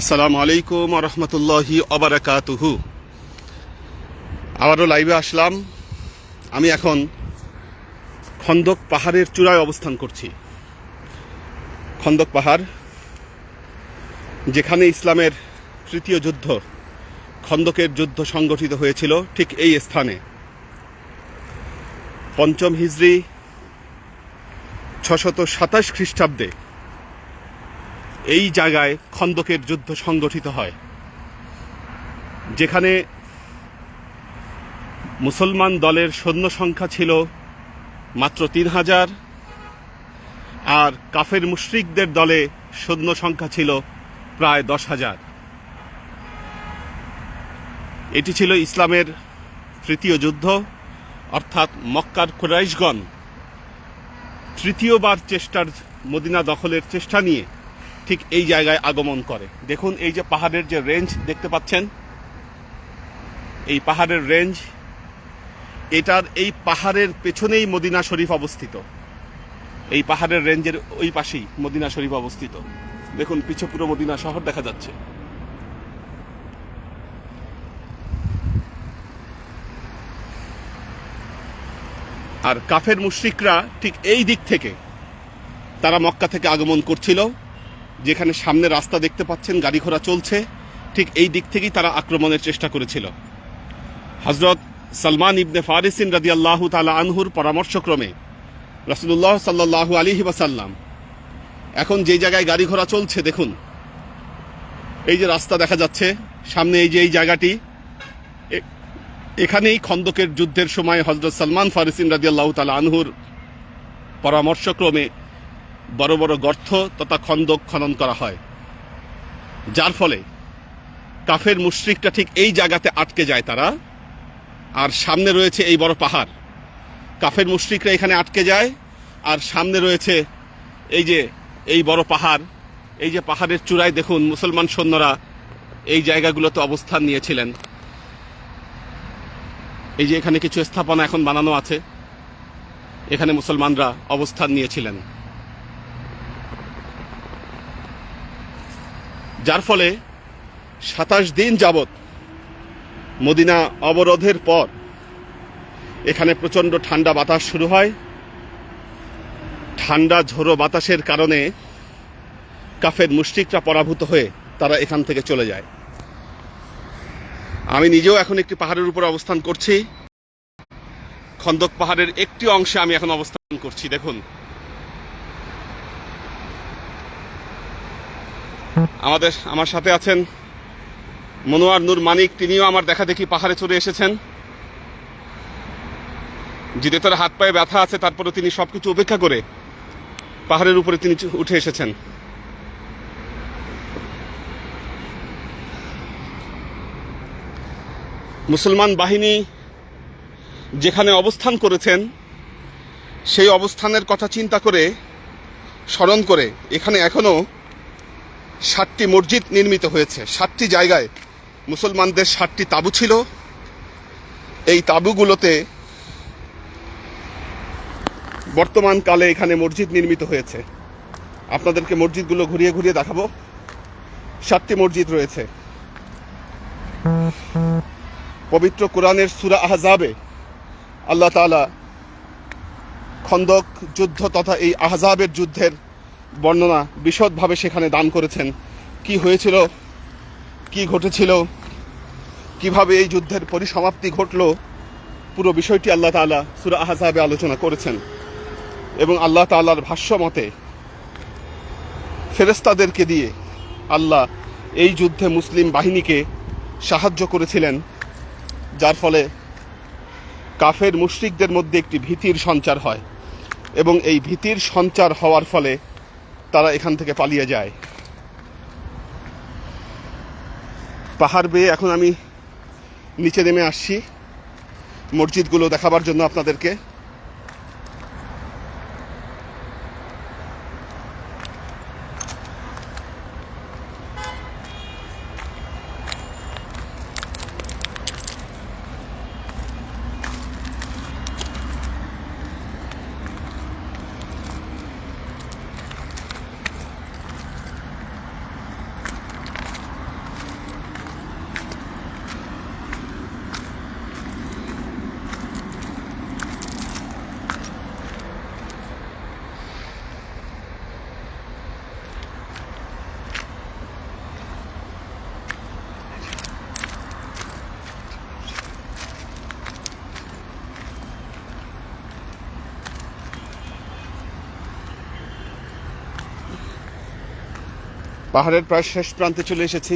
আসসালামু আলাইকুম রহমতুল্লাহি অবরাকাতুহু আবারও লাইভে আসলাম। আমি এখন খন্দক পাহাড়ের চূড়ায় অবস্থান করছি। খন্দক পাহাড়, যেখানে ইসলামের তৃতীয় যুদ্ধ, খন্দকের যুদ্ধ সংগঠিত হয়েছিল ঠিক এই স্থানে। পঞ্চম হিজড়ি ছশত সাতাশ খ্রিস্টাব্দে এই জায়গায় খন্দকের যুদ্ধ সংগঠিত হয়, যেখানে মুসলমান দলের সৈন্য সংখ্যা ছিল মাত্র তিন হাজার, আর কাফের মুশরিকদের দলে সৈন্য সংখ্যা ছিল প্রায় দশ হাজার। এটি ছিল ইসলামের তৃতীয় যুদ্ধ, অর্থাৎ মক্কার কুরাইশগণ তৃতীয়বার চেষ্টার মদিনা দখলের চেষ্টা নিয়ে ঠিক এই জায়গায় আগমন করে। দেখুন এই যে পাহাড়ের যে রেঞ্জ দেখতে পাচ্ছেন? এই পাহাড়ের রেঞ্জ এটার এই পাহাড়ের পেছনেই মদিনা শরীফ অবস্থিত। এই পাহাড়ের রেঞ্জের ওই পাশেই মদিনা শরীফ অবস্থিত। দেখুন, পিছু পুরো মদিনা শহর দেখা যাচ্ছে। আর কাফের মুশরিকরা ঠিক এই দিক থেকে, তারা মক্কা থেকে আগমন করছিল। যেখানে সামনে রাস্তা দেখতে পাচ্ছেন, গাড়ি ঘোড়া চলছে, ঠিক এই দিক থেকেই তারা আক্রমণের চেষ্টা করেছিল। হজরত সালমান ইবনে ফারিসিন রাদি আল্লাহ তালা আনহুর পরামর্শক্রমে রসুল্লাহ সাল্লাহ আলিহি ওয়াসাল্লাম এখন যে জায়গায় গাড়ি ঘোড়া চলছে, দেখুন। এই যে রাস্তা দেখা যাচ্ছে, সামনে এই যে এই জায়গাটি এখানেই খন্দকের যুদ্ধের সময় হজরত সালমান ফারিসিন রাদি আল্লাহ তালা আনহুর পরামর্শক্রমে বড় বড় গর্ত তথা খন্দক খনন করা হয়। যার ফলে কাফের মুশরিকটা ঠিক এই জায়গাতে আটকে যায় তারা। আর সামনে রয়েছে এই বড় পাহাড়। কাফের মুশরিকরা এখানে আটকে যায়। আর সামনে রয়েছে এই যে, এই বড় পাহাড়। এই যে পাহাড়ের চূড়ায় দেখুন, মুসলমান সৈন্যরা এই জায়গাগুলোতে অবস্থান নিয়েছিলেন। এই যে এখানে কিছু স্থাপনা এখন বানানো আছে। এখানে মুসলমানরা অবস্থান নিয়েছিলেন। যার ফলে সাতাশ দিন যাবত মদিনা অবরোধের পর এখানে প্রচণ্ড ঠান্ডা বাতাস শুরু হয়। ঠান্ডা, ঝোড়ো বাতাসের কারণে কাফের মুশরিকরা পরাভূত হয়ে তারা এখান থেকে চলে যায়। আমি নিজেও এখন একটি পাহাড়ের উপর অবস্থান করছি। খন্দক পাহাড়ের একটি অংশে আমি এখন অবস্থান করছি। দেখুন আমাদের, আমার সাথে আছেন মনোয়ার নূর মানিক। তিনিও আমার দেখা দেখি পাহাড়ে চড়ে এসেছেন। যদি তার হাত পায়ে ব্যথা আছে তারপরে তিনি সবকিছু উপেক্ষা করে পাহাড়ের উপরে তিনি উঠে এসেছেন। মুসলমান বাহিনী যেখানে অবস্থান করেছেন, সেই অবস্থানের কথা চিন্তা করে, স্মরণ করে, এখানে এখনও ষাটটি মসজিদ নির্মিত হয়েছে। ষাটটি জায়গায় মুসলমানদের ষাটটি তাঁবু ছিল। এই তাঁবুগুলোতে বর্তমানকালে এখানে মসজিদ নির্মিত হয়েছে। আপনাদেরকে মসজিদগুলো ঘুরিয়ে ঘুরিয়ে দেখাবো। সাতটি মসজিদ রয়েছে। পবিত্র কোরআনের সুরা আহজাবে আল্লাহ তাআলা খন্দক, যুদ্ধ তথা এই আহজাবের যুদ্ধের বর্ণনা বিশদভাবে সেখানে দান করেছেন। কি হয়েছিল? কি ঘটেছিল? কীভাবে এই যুদ্ধের পরিসমাপ্তি ঘটল? পুরো বিষয়টি আল্লাহ তাআলা সুরা আহজাবে আলোচনা করেছেন এবং আল্লাহ তাআলার ভাষ্য মতে ফেরেস্তাদেরকে দিয়ে আল্লাহ এই যুদ্ধে মুসলিম বাহিনীকে সাহায্য করেছিলেন, যার ফলে কাফের মুশরিকদের মধ্যে একটি ভীতির সঞ্চার হয় এবং এই ভীতির সঞ্চার হওয়ার ফলে তারা এখান থেকে পালিয়ে যায়। পাহাড় বেয়ে এখন আমি নিচে নেমে আসছি। মসজিদগুলো দেখাবার জন্য আপনাদেরকে। পাহাড়ের প্রায় শেষ প্রান্তে চলে এসেছি।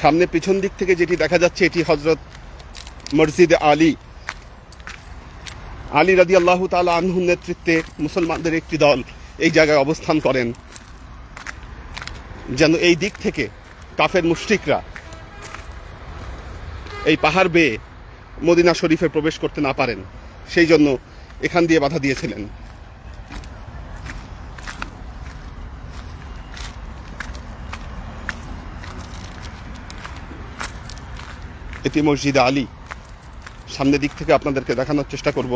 সামনে পিছন দিক থেকে যেটি দেখা যাচ্ছে, এটি হজরত মসজিদ আলী আলী রাদি আল্লাহ তালা আনহুর নেতৃত্বে মুসলমানদের একটি দল এই জায়গায় অবস্থান করেন। যেন এই দিক থেকে কাফের মুশরিকরা এই পাহাড় বেয়ে মদিনা শরীফে প্রবেশ করতে না পারেন, সেই জন্য এখান দিয়ে বাধা দিয়েছিলেন। এটি মসজিদ আলী। সামনের দিক থেকে আপনাদেরকে দেখানোর চেষ্টা করব।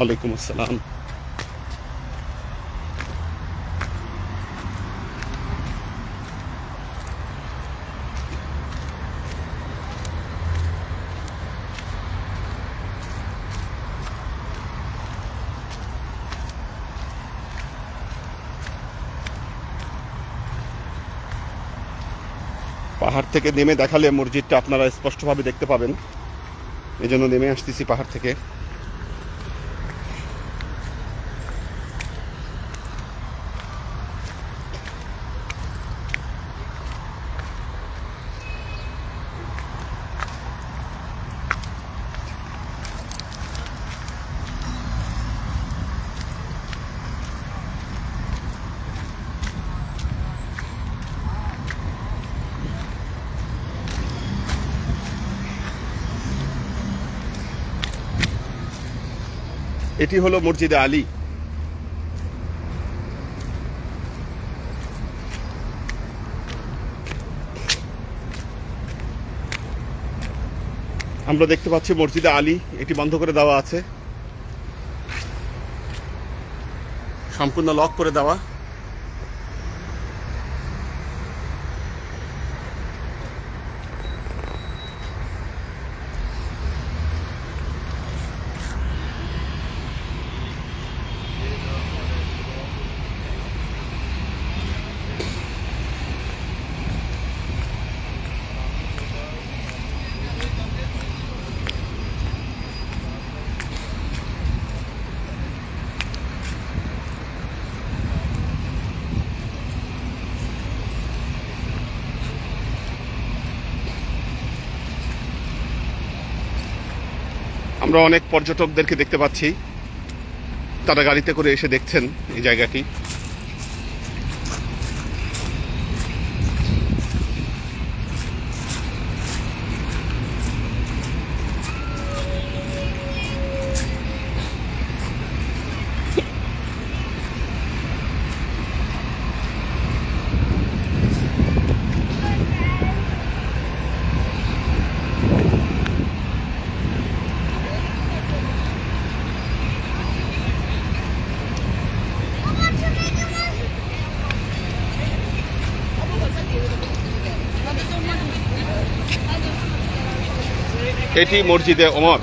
ওয়ালাইকুম আসসালাম। পাহাড় থেকে নেমে দেখালে মসজিদটা আপনারা স্পষ্টভাবে দেখতে পাবেন। এই জন্য নেমে আসতেছি পাহাড় থেকে। এটি হলো মসজিদে আলী। আমরা দেখতে পাচ্ছি মসজিদে আলী, এটি বন্ধ করে দেওয়া আছে। সম্পূর্ণ লক করে দেওয়া। আমরা অনেক পর্যটকদেরকে দেখতে পাচ্ছি। তারা গাড়িতে করে এসে দেখছেন এই জায়গাটি। এটি মসজিদে অমর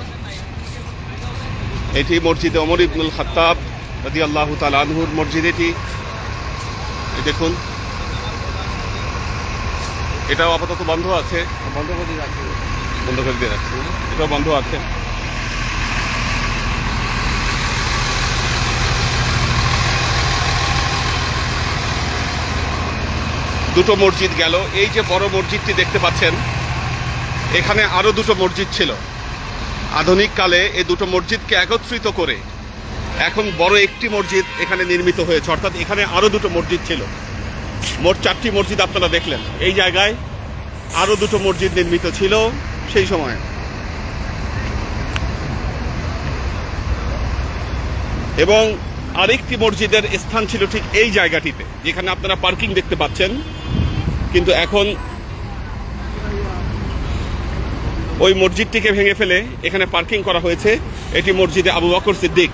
এটি মসজিদে ওমর ইবনুল খাত্তাব রাদি আল্লাহ আনহুর মসজিদ এটি। দেখুন। এটাও আপাতত বন্ধ আছে। বন্ধ করে দিয়ে রাখছি। বন্ধ করে দিয়ে রাখছি। এটাও বন্ধ আছে। দুটো মসজিদ গেল। এই যে বড় মসজিদটি দেখতে পাচ্ছেন এখানে আরও দুটো মসজিদ ছিল। আধুনিক কালে এই দুটো মসজিদকে একত্রিত করে এখন বড় একটি মসজিদ এখানে নির্মিত হয়েছে, অর্থাৎ এখানে আরও দুটো মসজিদ ছিল। মোট চারটি মসজিদ আপনারা দেখলেন। এই জায়গায় আরও দুটো মসজিদ নির্মিত ছিল সেই সময়। এবং আরেকটি মসজিদের স্থান ছিল ঠিক এই জায়গাটিতে, যেখানে আপনারা পার্কিং দেখতে পাচ্ছেন। কিন্তু এখন ওই মসজিদটিকে ভেঙে ফেলে এখানে পার্কিং করা হয়েছে। এটি মসজিদে আবু বকর সিদ্দিক।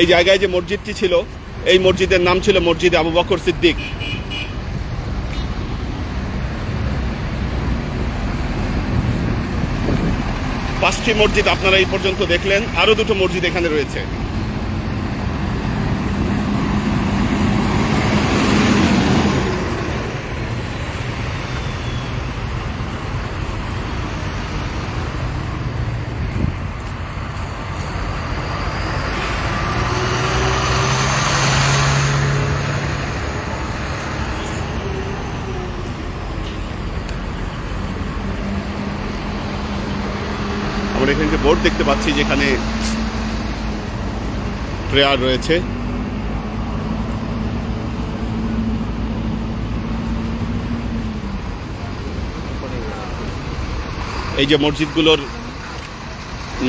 এই জায়গায় যে মসজিদটি ছিল, এই মসজিদের নাম ছিল মসজিদে আবু বকর সিদ্দিক। পাঁচটি মসজিদ আপনারা এই পর্যন্ত দেখলেন। আরও দুটো মসজিদ এখানে রয়েছে। এখানে বোর্ড দেখতে পাচ্ছি যেখানে প্রেয়ার রয়েছে। এই যে মসজিদগুলোর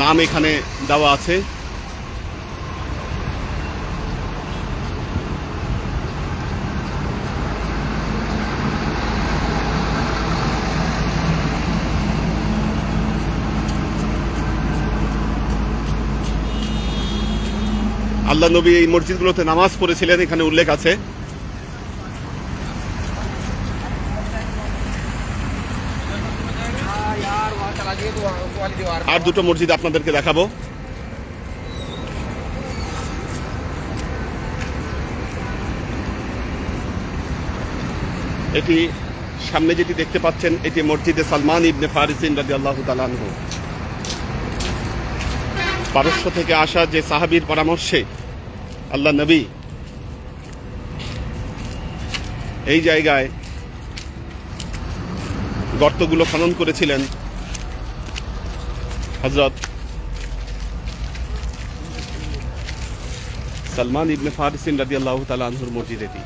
নাম এখানে দেওয়া আছে। আল্লাহ নবী এই মসজিদগুলোতে নামাজ পড়েছিলেন, এখানে উল্লেখ আছে। আর দুটো মসজিদ আপনাদেরকে দেখাবো। এটি সামনে যেটি দেখতে পাচ্ছেন, এটি মসজিদে সালমান ইবনে ফারিসিন রাজি আল্লাহ তালানহ পারস্য থেকে আসা যে সাহাবির পরামর্শে আল্লাহ নবী। এই জায়গায় গর্তগুলো খনন করেছিলেন হজরত সালমান ইবনে ফারিসিন রাজি আল্লাহ তালানহুর মসজিদ এটি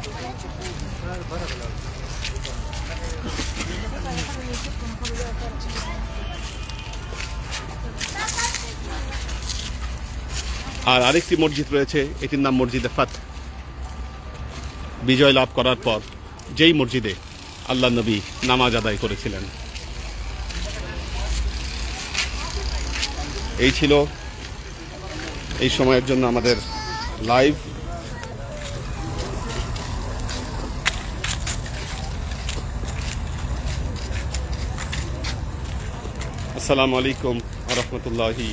আর আরেকটি মসজিদ রয়েছে, এটির নাম মসজিদে ফাত। বিজয় লাভ করার পর যেই মসজিদে আল্লাহ নবী নামাজ আদায় করেছিলেন, এই ছিল এই সময়ের জন্য আমাদের লাইভ। আসসালামু আলাইকুম রহমতুল্লাহি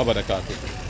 আবরাকাতুহ